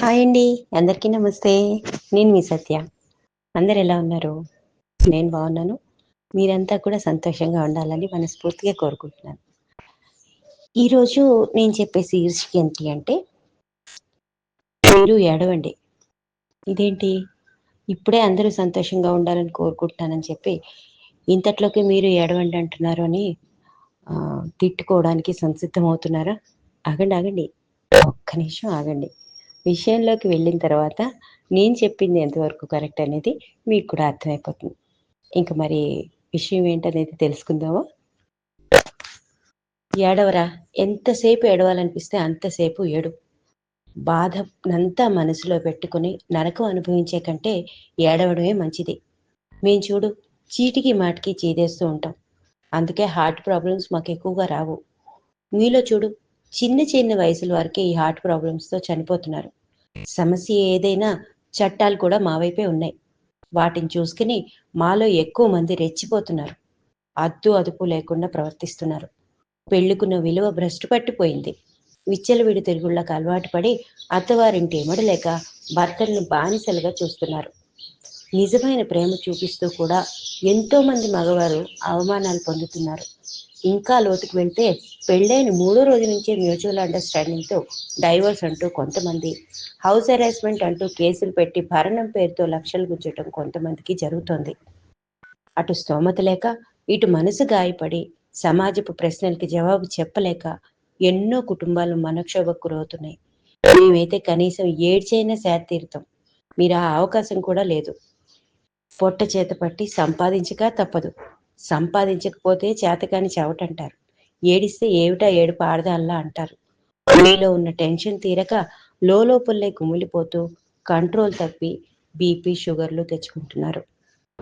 Hi అండి. అందరికీ నమస్తే. నేను మీ సత్య. అందరు ఎలా ఉన్నారు? నేను బాగున్నాను. మీరంతా కూడా సంతోషంగా ఉండాలని మనస్ఫూర్తిగా కోరుకుంటున్నాను. ఈరోజు నేను చెప్పే శీర్షిక ఏంటి అంటే మీరు ఏడవండి. ఇదేంటి? ఇప్పుడే అందరూ సంతోషంగా ఉండాలని కోరుకుంటున్నానని చెప్పి ఇంతట్లోకి మీరు ఏడవండి అంటున్నారు అని తిట్టుకోవడానికి సంసిద్ధం అవుతున్నారా ఆగండి ఆగండి. ఒక్క నిమిషం ఆగండి. విషయంలోకి వెళ్ళిన తర్వాత నేను చెప్పింది ఎంతవరకు కరెక్ట్ అనేది మీకు కూడా అర్థమైపోతుంది. ఇంక మరి విషయం ఏంటనేది తెలుసుకుందామా? ఏడవరా? ఎంతసేపు ఏడవాలనిపిస్తే అంతసేపు ఏడు. బాధనంతా మనసులో పెట్టుకుని నరకం అనుభవించే కంటే ఏడవడమే మంచిది. మేము చూడు చీటికి మాటికి చీదేస్తూ ఉంటాం. అందుకే హార్ట్ ప్రాబ్లమ్స్ మాకు ఎక్కువగా రావు. మీలో చూడు చిన్న చిన్న వయసుల వారికి ఈ హార్ట్ ప్రాబ్లమ్స్తో చనిపోతున్నారు. సమస్య ఏదైనా చట్టాలు కూడా మా వైపే ఉన్నాయి. వాటిని చూసుకుని మాలో ఎక్కువ మంది రెచ్చిపోతున్నారు. అద్దు అదుపు లేకుండా ప్రవర్తిస్తున్నారు. పెళ్ళికున్న విలువ భ్రష్టు పట్టిపోయింది. విచ్చలవిడి తిరుగుళ్ళకు అలవాటు పడి అత్తవారింటి ఎమడలేక భర్తలను బానిసలుగా చూస్తున్నారు. నిజమైన ప్రేమ చూపిస్తూ కూడా ఎంతో మంది మగవారు అవమానాలు పొందుతున్నారు. ఇంకా లోతుకు వెళ్తే పెళ్ళైన మూడో రోజు నుంచే మ్యూచువల్ అండర్స్టాండింగ్తో డైవర్స్ అంటూ కొంతమంది హౌస్ అరేస్మెంట్ అంటూ కేసులు పెట్టి భరణం పేరుతో లక్షలు గుంజటం కొంతమందికి జరుగుతోంది. అటు స్తోమత లేక ఇటు మనసు గాయపడి సమాజపు ప్రశ్నలకి జవాబు చెప్పలేక ఎన్నో కుటుంబాలు మనక్షోభకు గురవుతున్నాయి మేమైతే కనీసం ఏడ్చైనా శాత తీరుతాం. మీరు ఆ అవకాశం కూడా లేదు. పొట్ట చేత పట్టి సంపాదించక తప్పదు. సంపాదించకపోతే చేతకాని చెవటంటారు. ఏడిస్తే ఏమిటా ఏడుపు ఆడదాల్లా అంటారు. మీలో ఉన్న టెన్షన్ తీరక లోపలే కుమిలిపోతూ కంట్రోల్ తప్పి బీపీ షుగర్లు తెచ్చుకుంటున్నారు.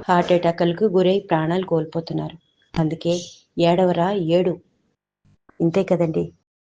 హార్ట్ అటాక్లకు గురై ప్రాణాలు కోల్పోతున్నారు. అందుకే ఏడవరా ఏడు. ఇంతే కదండి.